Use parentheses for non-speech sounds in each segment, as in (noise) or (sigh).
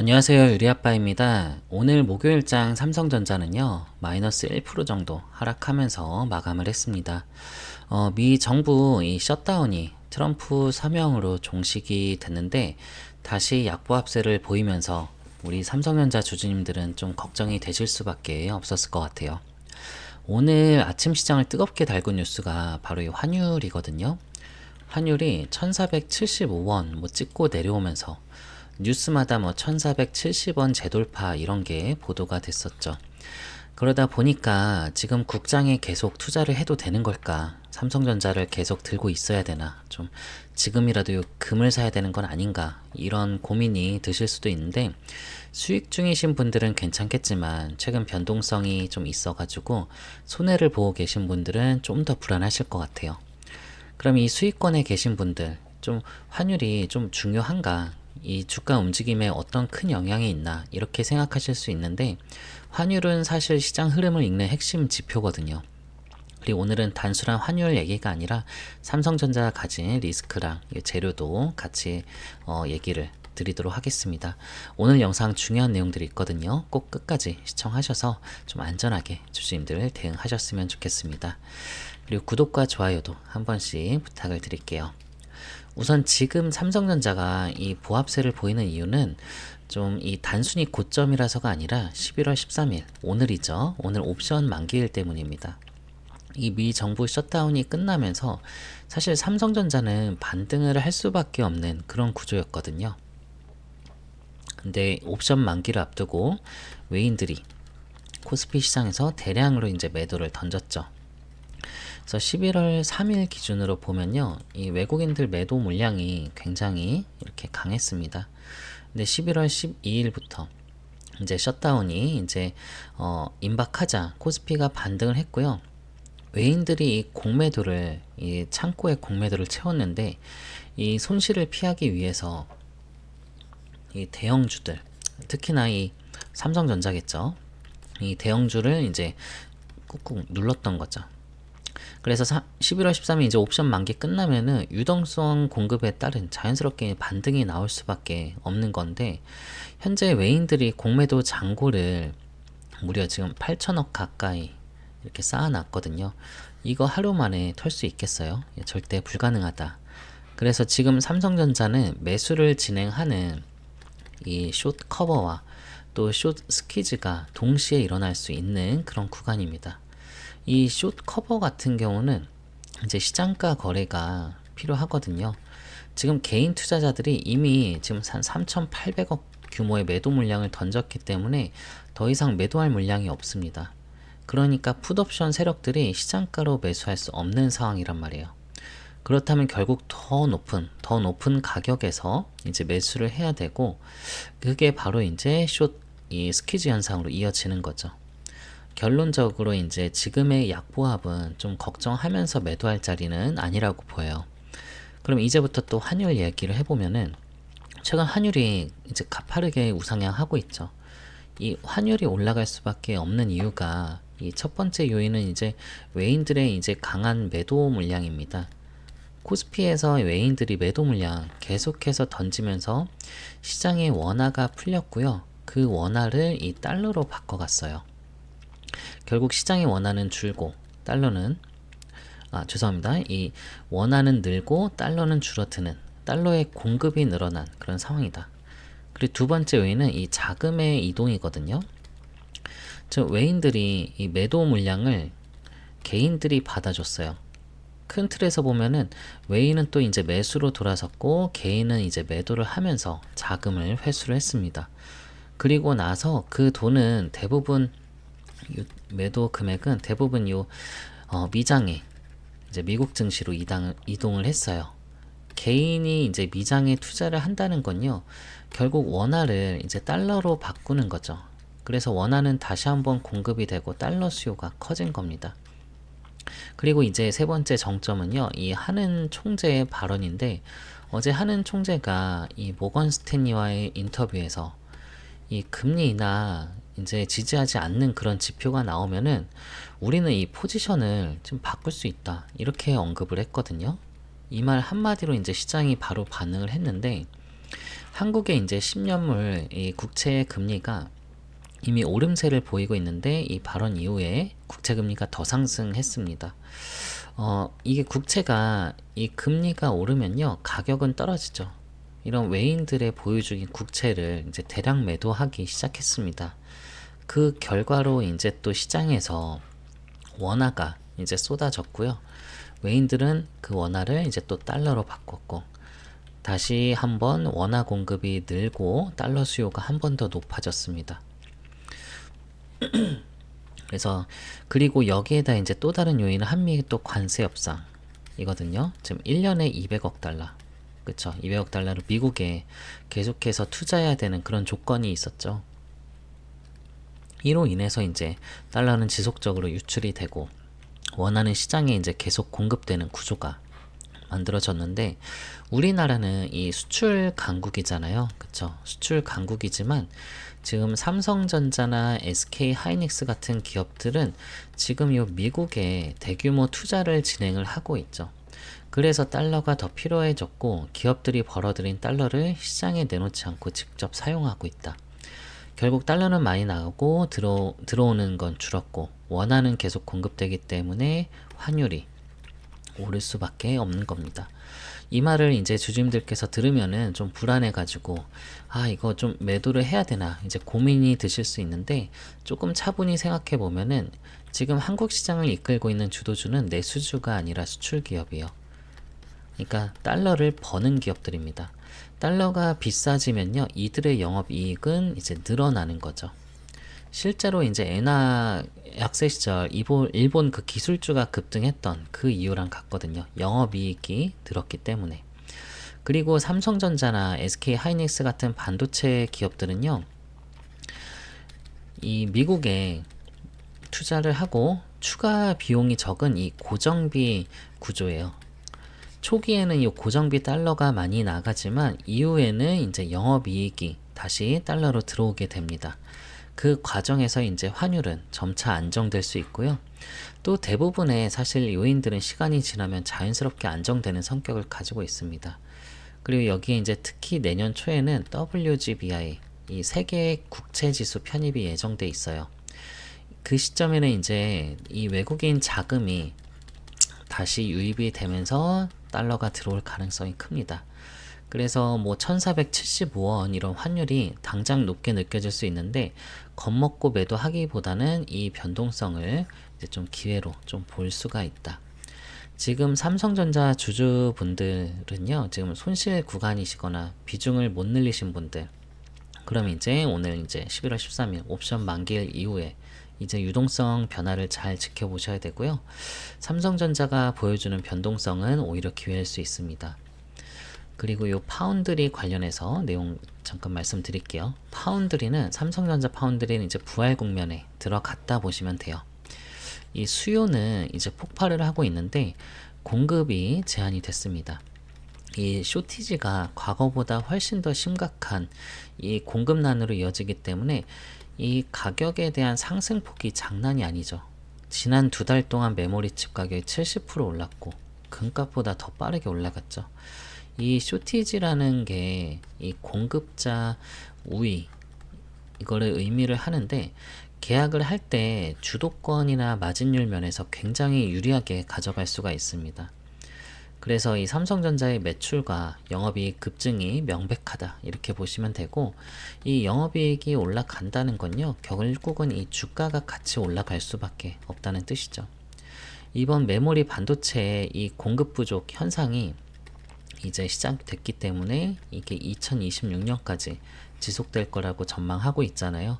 안녕하세요 유리아빠입니다. 오늘 목요일장 삼성전자는요 마이너스 1% 정도 하락하면서 마감을 했습니다. 어, 미 정부 이 셧다운이 트럼프 서명으로 종식이 됐는데 다시 약보합세를 보이면서 우리 삼성전자 주주님들은 좀 걱정이 되실 수밖에 없었을 것 같아요. 오늘 아침 시장을 뜨겁게 달군 뉴스가 바로 이 환율이거든요. 환율이 1475원 뭐 찍고 내려오면서 뉴스마다 뭐 1470원 재돌파 이런 게 보도가 됐었죠. 그러다 보니까 지금 국장에 계속 투자를 해도 되는 걸까? 삼성전자를 계속 들고 있어야 되나? 좀 지금이라도 금을 사야 되는 건 아닌가? 이런 고민이 드실 수도 있는데 수익 중이신 분들은 괜찮겠지만 최근 변동성이 좀 있어가지고 손해를 보고 계신 분들은 좀 더 불안하실 것 같아요. 그럼 이 수익권에 계신 분들 좀 환율이 좀 중요한가? 이 주가 움직임에 어떤 큰 영향이 있나 이렇게 생각하실 수 있는데 환율은 사실 시장 흐름을 읽는 핵심 지표거든요. 그리고 오늘은 단순한 환율 얘기가 아니라 삼성전자가 가진 리스크랑 재료도 같이 어, 얘기를 드리도록 하겠습니다. 오늘 영상 중요한 내용들이 있거든요. 꼭 끝까지 시청하셔서 좀 안전하게 주주님들 대응하셨으면 좋겠습니다. 그리고 구독과 좋아요도 한 번씩 부탁을 드릴게요. 우선 지금 삼성전자가 이 보합세를 보이는 이유는 좀 이 단순히 고점이라서가 아니라 11월 13일 오늘이죠. 오늘 옵션 만기일 때문입니다. 이 미 정부 셧다운이 끝나면서 사실 삼성전자는 반등을 할 수밖에 없는 그런 구조였거든요. 근데 옵션 만기를 앞두고 외인들이 코스피 시장에서 대량으로 이제 매도를 던졌죠. 그래서 11월 3일 기준으로 보면요. 이 외국인들 매도 물량이 굉장히 이렇게 강했습니다. 근데 11월 12일부터 이제 셧다운이 이제 어 임박하자 코스피가 반등을 했고요. 외인들이 이 공매도를 이 창고에 공매도를 채웠는데 이 손실을 피하기 위해서 이 대형주들 특히나 이 삼성전자겠죠. 이 대형주를 이제 꾹꾹 눌렀던 거죠. 그래서 11월 13일 이제 옵션 만기 끝나면은 유동성 공급에 따른 자연스럽게 반등이 나올 수밖에 없는 건데 현재 외인들이 공매도 잔고를 무려 지금 8천억 가까이 이렇게 쌓아놨거든요. 이거 하루 만에 털 수 있겠어요? 예, 절대 불가능하다. 그래서 지금 삼성전자는 매수를 진행하는 이숏 커버와 또숏 스키즈가 동시에 일어날 수 있는 그런 구간입니다. 이 숏 커버 같은 경우는 이제 시장가 거래가 필요하거든요. 지금 개인 투자자들이 이미 지금 한 3,800억 규모의 매도 물량을 던졌기 때문에 더 이상 매도할 물량이 없습니다. 그러니까 풋옵션 세력들이 시장가로 매수할 수 없는 상황이란 말이에요. 그렇다면 결국 더 높은, 더 높은 가격에서 이제 매수를 해야 되고, 그게 바로 이제 숏, 이 스키즈 현상으로 이어지는 거죠. 결론적으로 이제 지금의 약보합은 좀 걱정하면서 매도할 자리는 아니라고 보여요. 그럼 이제부터 또 환율 얘기를 해보면은 최근 환율이 이제 가파르게 우상향하고 있죠. 이 환율이 올라갈 수밖에 없는 이유가 이 첫 번째 요인은 이제 외인들의 이제 강한 매도 물량입니다. 코스피에서 외인들이 매도 물량 계속해서 던지면서 시장의 원화가 풀렸고요. 그 원화를 이 달러로 바꿔갔어요. 결국 시장의 원화는 줄고 달러는 아 죄송합니다. 이 원화는 늘고 달러는 줄어드는 달러의 공급이 늘어난 그런 상황이다. 그리고 두 번째 요인은 이 자금의 이동이거든요. 즉 외인들이 이 매도 물량을 개인들이 받아줬어요. 큰 틀에서 보면은 외인은 또 이제 매수로 돌아섰고 개인은 이제 매도를 하면서 자금을 회수를 했습니다. 그리고 나서 그 돈은 대부분 매도 금액은 대부분 요 어, 미장에 이제 미국 증시로 이당, 이동을 했어요. 개인이 이제 미장에 투자를 한다는 건요, 결국 원화를 이제 달러로 바꾸는 거죠. 그래서 원화는 다시 한번 공급이 되고 달러 수요가 커진 겁니다. 그리고 이제 세 번째 정점은요, 이 하는 총재의 발언인데, 어제 하는 총재가 이 모건 스탠리와의 인터뷰에서 이 금리 나 이제 지지하지 않는 그런 지표가 나오면은 우리는 이 포지션을 좀 바꿀 수 있다. 이렇게 언급을 했거든요. 이 말 한마디로 이제 시장이 바로 반응을 했는데 한국의 이제 10년물 이 국채 금리가 이미 오름세를 보이고 있는데 이 발언 이후에 국채 금리가 더 상승했습니다. 어, 이게 국채가 이 금리가 오르면요 가격은 떨어지죠. 이런 외인들의 보유 중인 국채를 이제 대량 매도하기 시작했습니다. 그 결과로 이제 또 시장에서 원화가 이제 쏟아졌고요. 외인들은 그 원화를 이제 또 달러로 바꿨고 다시 한번 원화 공급이 늘고 달러 수요가 한 번 더 높아졌습니다. (clears throat) 그래서 그리고 여기에다 이제 또 다른 요인은 한미의 또 관세 협상이거든요. 지금 1년에 200억 달러. 그쵸 200억 달러를 미국에 계속해서 투자해야 되는 그런 조건이 있었죠. 이로 인해서 이제 달러는 지속적으로 유출이 되고 원하는 시장에 이제 계속 공급되는 구조가 만들어졌는데 우리나라는 이 수출 강국이잖아요. 그쵸 수출 강국이지만 지금 삼성전자나 SK 하이닉스 같은 기업들은 지금 요 미국에 대규모 투자를 진행을 하고 있죠. 그래서 달러가 더 필요해졌고 기업들이 벌어들인 달러를 시장에 내놓지 않고 직접 사용하고 있다. 결국 달러는 많이 나가고 들어, 들어오는 건 줄었고 원화는 계속 공급되기 때문에 환율이 오를 수밖에 없는 겁니다. 이 말을 이제 주주님들께서 들으면은 좀 불안해가지고 아 이거 좀 매도를 해야 되나 이제 고민이 드실 수 있는데 조금 차분히 생각해 보면은 지금 한국 시장을 이끌고 있는 주도주는 내수주가 아니라 수출 기업이에요. 그러니까 달러를 버는 기업들입니다. 달러가 비싸지면요, 이들의 영업 이익은 이제 늘어나는 거죠. 실제로 이제 엔화 약세 시절 일본, 일본 그 기술주가 급등했던 그 이유랑 같거든요. 영업이익이 들었기 때문에. 그리고 삼성전자나 SK 하이닉스 같은 반도체 기업들은요, 이 미국에 투자를 하고 추가 비용이 적은 이 고정비 구조예요. 초기에는 이 고정비 달러가 많이 나가지만 이후에는 이제 영업이익이 다시 달러로 들어오게 됩니다. 그 과정에서 이제 환율은 점차 안정될 수 있고요. 또 대부분의 사실 요인들은 시간이 지나면 자연스럽게 안정되는 성격을 가지고 있습니다. 그리고 여기에 이제 특히 내년 초에는 WGBI 이 세계 국채 지수 편입이 예정돼 있어요. 그 시점에는 이제 이 외국인 자금이 다시 유입이 되면서 달러가 들어올 가능성이 큽니다. 그래서 뭐 1475원 이런 환율이 당장 높게 느껴질 수 있는데 겁먹고 매도하기보다는 이 변동성을 이제 좀 기회로 좀 볼 수가 있다. 지금 삼성전자 주주분들은요, 지금 손실 구간이시거나 비중을 못 늘리신 분들, 그럼 이제 오늘 이제 11월 13일 옵션 만기일 이후에 이제 유동성 변화를 잘 지켜보셔야 되고요. 삼성전자가 보여주는 변동성은 오히려 기회일 수 있습니다. 그리고 요 파운드리 관련해서 내용 잠깐 말씀드릴게요. 파운드리는 삼성전자 파운드리는 이제 부활 국면에 들어갔다 보시면 돼요. 이 수요는 이제 폭발을 하고 있는데 공급이 제한이 됐습니다. 이 쇼티지가 과거보다 훨씬 더 심각한 이 공급난으로 이어지기 때문에 이 가격에 대한 상승폭이 장난이 아니죠. 지난 두 달 동안 메모리 칩 가격이 70% 올랐고 금값보다 더 빠르게 올라갔죠. 이 쇼티지라는 게 이 공급자 우위 이거를 의미를 하는데 계약을 할 때 주도권이나 마진율 면에서 굉장히 유리하게 가져갈 수가 있습니다. 그래서 이 삼성전자의 매출과 영업이익 급증이 명백하다 이렇게 보시면 되고 이 영업이익이 올라간다는 건요 결국은 이 주가가 같이 올라갈 수밖에 없다는 뜻이죠. 이번 메모리 반도체의 이 공급 부족 현상이 이제 시작됐기 때문에 이게 2026년까지 지속될 거라고 전망하고 있잖아요.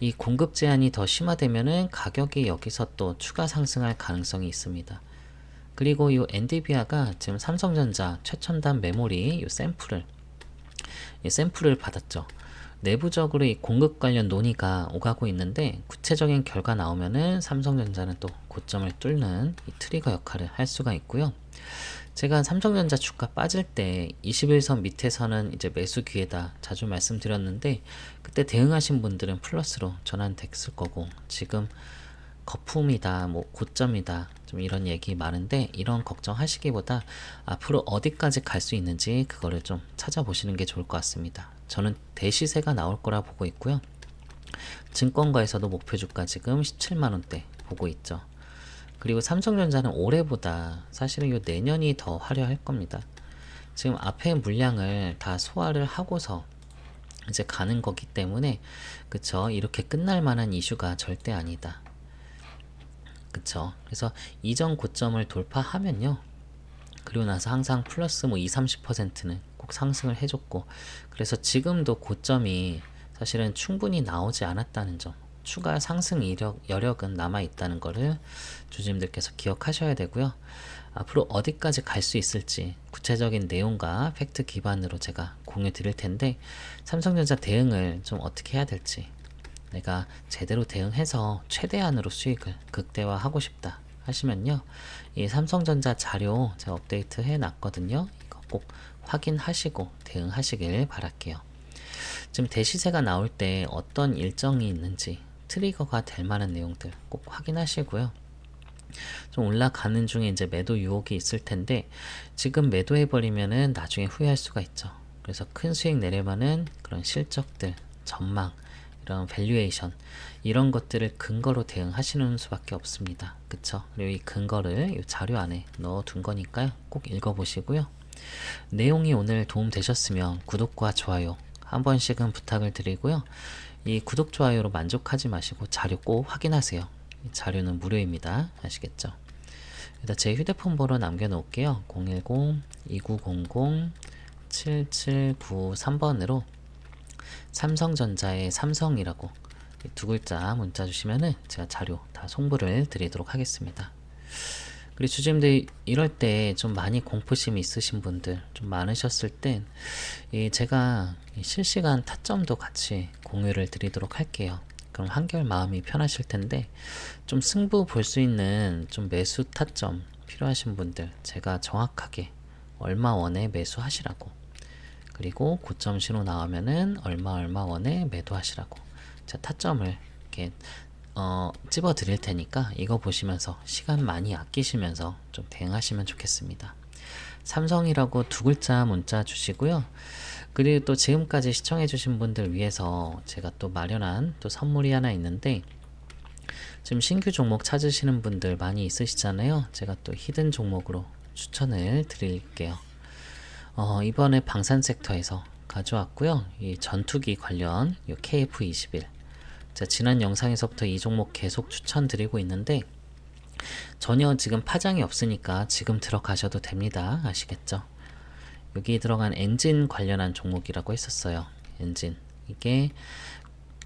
이 공급 제한이 더 심화되면은 가격이 여기서 또 추가 상승할 가능성이 있습니다. 그리고 이 엔디비아가 지금 삼성전자 최첨단 메모리 이 샘플을 이 샘플을 받았죠. 내부적으로 이 공급 관련 논의가 오가고 있는데 구체적인 결과 나오면은 삼성전자는 또 고점을 뚫는 이 트리거 역할을 할 수가 있고요. 제가 삼성전자 주가 빠질 때 21선 밑에서는 이제 매수 기회다 자주 말씀드렸는데 그때 대응하신 분들은 플러스로 전환됐을 거고 지금 거품이다, 뭐 고점이다, 좀 이런 얘기 많은데 이런 걱정하시기보다 앞으로 어디까지 갈 수 있는지 그거를 좀 찾아보시는 게 좋을 것 같습니다. 저는 대시세가 나올 거라 보고 있고요. 증권가에서도 목표 주가 지금 17만 원대 보고 있죠. 그리고 삼성전자는 올해보다 사실은 요 내년이 더 화려할 겁니다. 지금 앞에 물량을 다 소화를 하고서 이제 가는 거기 때문에 그쵸 이렇게 끝날 만한 이슈가 절대 아니다. 그쵸 그래서 이전 고점을 돌파하면요 그리고 나서 항상 플러스 뭐 2, 30%는 꼭 상승을 해줬고 그래서 지금도 고점이 사실은 충분히 나오지 않았다는 점 추가 상승 이력, 여력은 남아 있다는 거를 주주님들께서 기억하셔야 되고요. 앞으로 어디까지 갈 수 있을지 구체적인 내용과 팩트 기반으로 제가 공유 드릴 텐데 삼성전자 대응을 좀 어떻게 해야 될지 내가 제대로 대응해서 최대한으로 수익을 극대화하고 싶다 하시면요. 이 삼성전자 자료 제가 업데이트 해 놨거든요. 이거 꼭 확인하시고 대응하시길 바랄게요. 지금 대시세가 나올 때 어떤 일정이 있는지 트리거가 될 만한 내용들 꼭 확인하시고요. 좀 올라가는 중에 이제 매도 유혹이 있을 텐데 지금 매도해 버리면은 나중에 후회할 수가 있죠. 그래서 큰 수익 내려면은 그런 실적들, 전망, 이런 밸류에이션 이런 것들을 근거로 대응하시는 수밖에 없습니다. 그쵸? 그리고 이 근거를 이 자료 안에 넣어 둔 거니까요. 꼭 읽어보시고요. 내용이 오늘 도움 되셨으면 구독과 좋아요 한 번씩은 부탁을 드리고요. 이 구독, 좋아요로 만족하지 마시고 자료 꼭 확인하세요. 이 자료는 무료입니다. 아시겠죠? 일단 제 휴대폰 번호 남겨놓을게요. 010-2900-7793번으로 삼성전자의 삼성이라고 두 글자 문자 주시면은 제가 자료 다 송부를 드리도록 하겠습니다. 그리고 주주님들 이럴 때 좀 많이 공포심이 있으신 분들 좀 많으셨을 땐 제가 실시간 타점도 같이 공유를 드리도록 할게요. 그럼 한결 마음이 편하실 텐데 좀 승부 볼 수 있는 좀 매수 타점 필요하신 분들 제가 정확하게 얼마 원에 매수하시라고 그리고 고점 신호 나오면은 얼마 얼마 원에 매도하시라고 자 타점을 이렇게 어, 찝어 드릴 테니까 이거 보시면서 시간 많이 아끼시면서 좀 대응하시면 좋겠습니다. 삼성이라고 두 글자 문자 주시고요. 그리고 또 지금까지 시청해 주신 분들 위해서 제가 또 마련한 또 선물이 하나 있는데 지금 신규 종목 찾으시는 분들 많이 있으시잖아요. 제가 또 히든 종목으로 추천을 드릴게요. 어, 이번에 방산 섹터에서 가져왔고요. 이 전투기 관련 KF21 자, 지난 영상에서부터 이 종목 계속 추천드리고 있는데 전혀 지금 파장이 없으니까 지금 들어가셔도 됩니다. 아시겠죠? 여기 들어간 엔진 관련한 종목이라고 했었어요. 엔진. 이게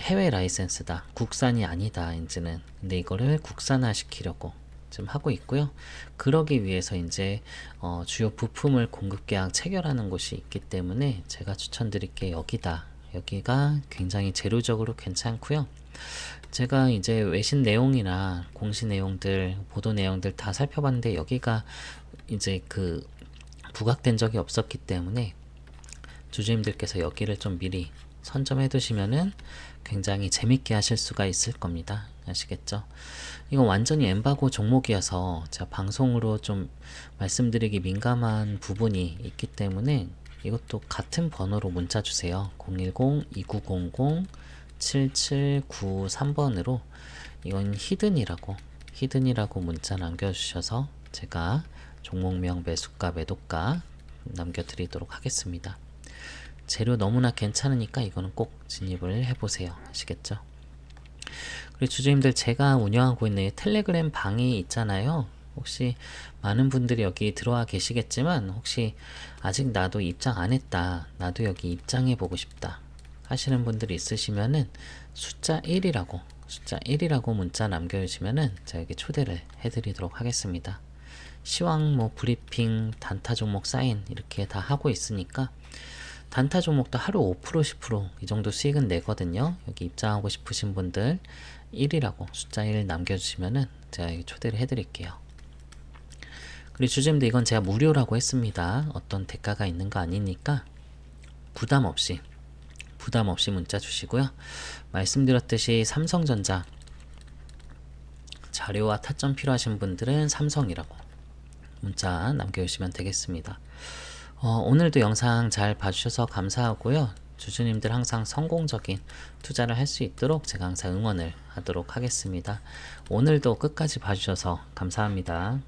해외 라이센스다. 국산이 아니다. 엔진은. 근데 이거를 국산화 시키려고 지금 하고 있고요. 그러기 위해서 이제 어, 주요 부품을 공급 계약 체결하는 곳이 있기 때문에 제가 추천드릴 게 여기다. 여기가 굉장히 재료적으로 괜찮고요. 제가 이제 외신 내용이나 공시 내용들, 보도 내용들 다 살펴봤는데 여기가 이제 그 부각된 적이 없었기 때문에 주주님들께서 여기를 좀 미리 선점해 두시면은 굉장히 재밌게 하실 수가 있을 겁니다. 아시겠죠? 이건 완전히 엠바고 종목이어서 제가 방송으로 좀 말씀드리기 민감한 부분이 있기 때문에 이것도 같은 번호로 문자 주세요. 010-2900-7793번으로 이건 히든이라고 히든이라고 문자 남겨주셔서 제가 종목명 매수가 매도가 남겨드리도록 하겠습니다. 재료 너무나 괜찮으니까 이거는 꼭 진입을 해보세요. 아시겠죠? 그리고 주주님들 제가 운영하고 있는 텔레그램 방이 있잖아요. 혹시 많은 분들이 여기 들어와 계시겠지만 혹시 아직 나도 입장 안 했다. 나도 여기 입장해 보고 싶다. 하시는 분들이 있으시면은 숫자 1이라고 숫자 1이라고 문자 남겨주시면은 제가 여기 초대를 해드리도록 하겠습니다. 시황 뭐 브리핑 단타 종목 사인 이렇게 다 하고 있으니까 단타 종목도 하루 5% 10%이 정도 수익은 내거든요. 여기 입장하고 싶으신 분들 1이라고 숫자 1 남겨주시면은 제가 초대를 해드릴게요. 그리고 주제인데 이건 제가 무료라고 했습니다. 어떤 대가가 있는 거 아니니까 부담 없이 부담 없이 문자 주시고요. 말씀드렸듯이 삼성전자 자료와 타점 필요하신 분들은 삼성이라고 문자 남겨주시면 되겠습니다. 어, 오늘도 영상 잘 봐주셔서 감사하고요. 주주님들 항상 성공적인 투자를 할 수 있도록 제가 항상 응원을 하도록 하겠습니다. 오늘도 끝까지 봐주셔서 감사합니다.